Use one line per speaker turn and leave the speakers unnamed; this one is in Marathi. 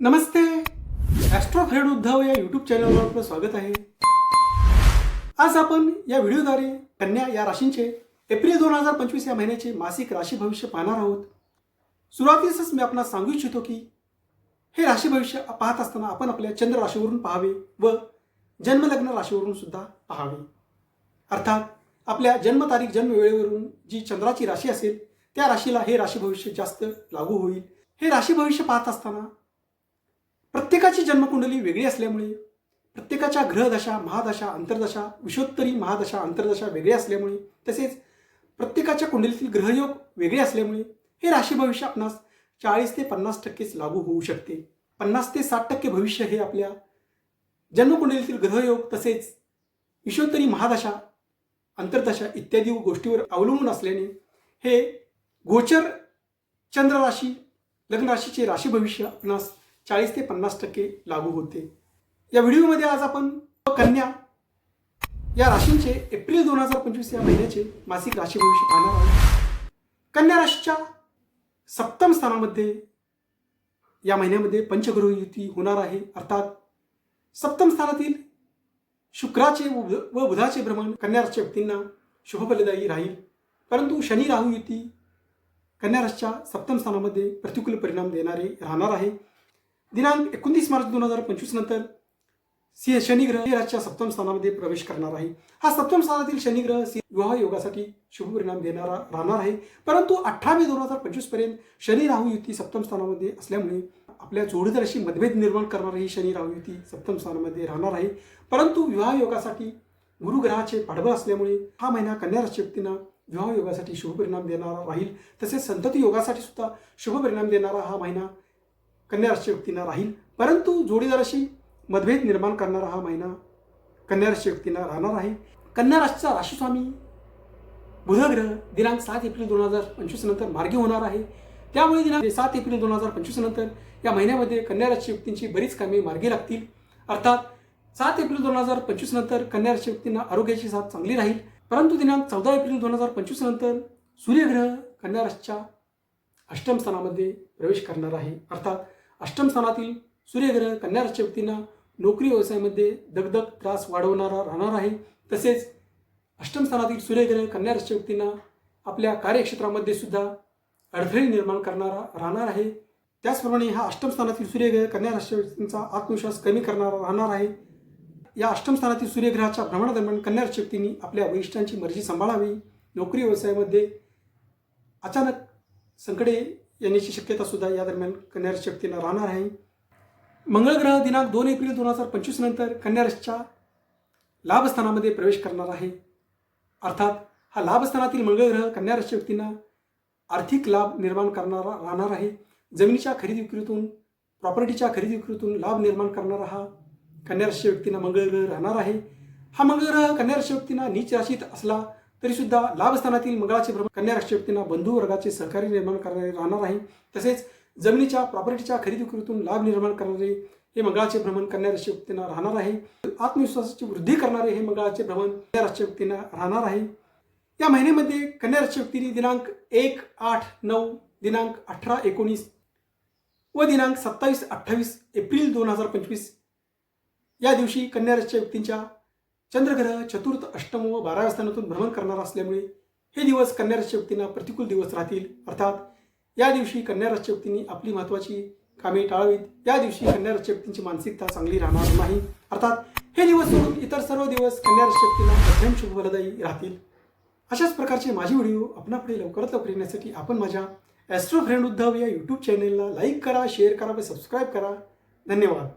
नमस्ते. ॲस्ट्रो फ्रेंड उद्धव या यूट्यूब चॅनलवर आपलं स्वागत आहे. आज आपण या व्हिडिओद्वारे कन्या या राशींचे एप्रिल दोन हजार पंचवीस या महिन्याचे मासिक राशी भविष्य पाहणार आहोत. सुरुवातीसच मी आपणास सांगू इच्छितो की हे राशी भविष्य पाहत असताना आपण आपल्या चंद्र राशीवरून पाहावे व जन्मलग्न राशीवरून सुद्धा पाहावे. अर्थात आपल्या जन्मतारीख जन्मवेळेवरून जी चंद्राची राशी असेल त्या राशीला हे राशी भविष्य जास्त लागू होईल. हे राशी भविष्य पाहत असताना प्रत्येकाची जन्मकुंडली वेगळी असल्यामुळे प्रत्येकाच्या ग्रहदशा महादशा अंतर्दशा विषोत्तरी महादशा अंतर्दशा वेगळी असल्यामुळे तसेच प्रत्येकाच्या कुंडलीतील ग्रहयोग वेगळे असल्यामुळे हे राशी भविष्य आपणास चाळीस ते पन्नास टक्केच लागू होऊ शकते. पन्नास ते साठ टक्के भविष्य हे आपल्या जन्मकुंडलीतील ग्रहयोग तसेच विषोत्तरी महादशा अंतर्दशा इत्यादी गोष्टीवर अवलंबून असल्याने हे गोचर चंद्र राशी लग्न राशीचे राशी भविष्य आपणास चाळीस ते पन्नास टक्के लागू होते. या व्हिडिओमध्ये आज आपण कन्या या राशींचे एप्रिल दोन हजार पंचवीस या महिन्याचे मासिक राशी भविष्य पाहणार आहोत. कन्या राशीच्या सप्तम स्थानामध्ये या महिन्यामध्ये पंचग्रह युती होणार आहे. अर्थात सप्तम स्थानातील शुक्राचे व बुध- व बुधाचे भ्रमण कन्या राशीच्या व्यक्तींना शुभफलदायी राहील. परंतु शनी राहू युती कन्या राशीच्या सप्तम स्थानामध्ये प्रतिकूल परिणाम देणारे राहणार आहे. दिनांक एकोणतीस मार्च दोन हजार पंचवीस नंतर सिंह शनिग्रह राजच्या सप्तम स्थानामध्ये प्रवेश करणार आहे. हा सप्तम स्थानातील शनिग्रह विवाह योगासाठी शुभ परिणाम देणारा राहणार आहे. परंतु अठरा मे दोन हजार पंचवीसपर्यंत शनी राहू युती सप्तम स्थानामध्ये असल्यामुळे आपल्या जोडीदाराशी मतभेद निर्माण करणारी ही शनी राहू युती सप्तम स्थानामध्ये राहणार आहे. परंतु विवाह योगासाठी गुरुग्रहाचे पाठबळ असल्यामुळे हा महिना कन्या राशी व्यक्तींना विवाह योगासाठी शुभ परिणाम देणारा राहील. तसेच संतती योगासाठी सुद्धा शुभ परिणाम देणारा हा महिना कन्या राशी व्यक्तींना राहील. परंतु जोडीदाराशी मतभेद निर्माण करणारा हा महिना कन्या राशी व्यक्तींना राहणार आहे. कन्या राशीचा राशीस्वामी बुधग्रह दिनांक सात एप्रिल दोन हजार पंचवीस नंतर मार्गी होणार आहे. त्यामुळे दिनांक सात एप्रिल दोन हजार पंचवीस नंतर या महिन्यामध्ये कन्या राशी व्यक्तींची बरीच कामे मार्गी लागतील. अर्थात सात एप्रिल दोन हजार पंचवीस नंतर कन्या राशी व्यक्तींना आरोग्याची साथ चांगली राहील. परंतु दिनांक चौदा एप्रिल दोन हजार पंचवीस नंतर सूर्यग्रह कन्या राशीच्या अष्टम स्थानामध्ये प्रवेश करणार आहे. अर्थात अष्टम स्थानातील सूर्यग्रह कन्या राशीच्या व्यक्तींना नोकरी व्यवसायामध्ये दगदग त्रास वाढवणारा राहणार आहे. तसेच अष्टम स्थानातील सूर्यग्रह कन्या राशीच्या व्यक्तींना आपल्या कार्यक्षेत्रामध्ये सुद्धा अडथळे निर्माण करणारा राहणार आहे. त्याचप्रमाणे हा अष्टम स्थानातील सूर्यग्रह कन्या राशीच्या व्यक्तींचा आत्मविश्वास कमी करणारा राहणार आहे. या अष्टम स्थानातील सूर्यग्रहाच्या भ्रमणादरम्यान कन्या राशी व्यक्तींनी आपल्या वरिष्ठांची मर्जी सांभाळावी. नोकरी व्यवसायामध्ये अचानक संकटे येण्याची शक्यता सुद्धा या दरम्यान कन्या राशी राहणार आहे. मंगळग्रह दिनांक दोन एप्रिल दोन हजार पंचवीस नंतर कन्या राशीच्या लाभस्थानामध्ये प्रवेश करणार आहे. अर्थात हा लाभस्थानातील मंगळग्रह कन्या राशी व्यक्तींना आर्थिक लाभ निर्माण करणारा राहणार आहे. जमिनीच्या खरेदी विक्रीतून प्रॉपर्टीच्या खरेदी विक्रीतून लाभ निर्माण करणारा हा कन्या राशी व्यक्तींना मंगळग्रह राहणार आहे. हा मंगळग्रह कन्या राशी व्यक्तींना नीच राशीत असला तरी सुद्धा लाभस्थानातील मंगळाचे भ्रमण कन्या राशी व्यक्तींना बंधू वर्गाचे सहकार्य निर्माण करणारे राहणार आहे. तसेच जमिनीच्या प्रॉपर्टीच्या खरेदी विक्रीतून लाभ निर्माण करणारे हे मंगळाचे भ्रमण कन्या राशी व्यक्तींना राहणार आहे. आत्मविश्वासाची वृद्धी करणारे हे मंगळाचे भ्रमण कन्या राशी व्यक्तींना राहणार आहे. या महिन्यामध्ये कन्या राष्ट्रीय व्यक्तींनी दिनांक एक आठ नऊ दिनांक अठरा एकोणीस व दिनांक सत्तावीस अठ्ठावीस एप्रिल दोन हजार पंचवीस या दिवशी कन्या राष्ट्रीय व्यक्तींच्या चंद्रग्रह चतुर्थ अष्टम व बाराव्या स्थानातून भ्रमण करणार असल्यामुळे हे दिवस कन्या राशी व्यक्तींना प्रतिकूल दिवस राहतील. अर्थात या दिवशी कन्या राशी व्यक्तींनी आपली महत्त्वाची कामे टाळावीत. या दिवशी कन्या राशी व्यक्तींची मानसिकता चांगली राहणार नाही. अर्थात हे दिवस सोडून इतर सर्व दिवस कन्या राशी व्यक्तींना मध्यम शुभ फलदायी राहतील. अशाच प्रकारचे माझे व्हिडिओ आपणापुढे लवकरात लवकर येण्यासाठी आपण माझ्या ॲस्ट्रो फ्रेंड उद्धव या यूट्यूब चॅनेलला लाईक करा शेअर करा व सबस्क्राईब करा. धन्यवाद.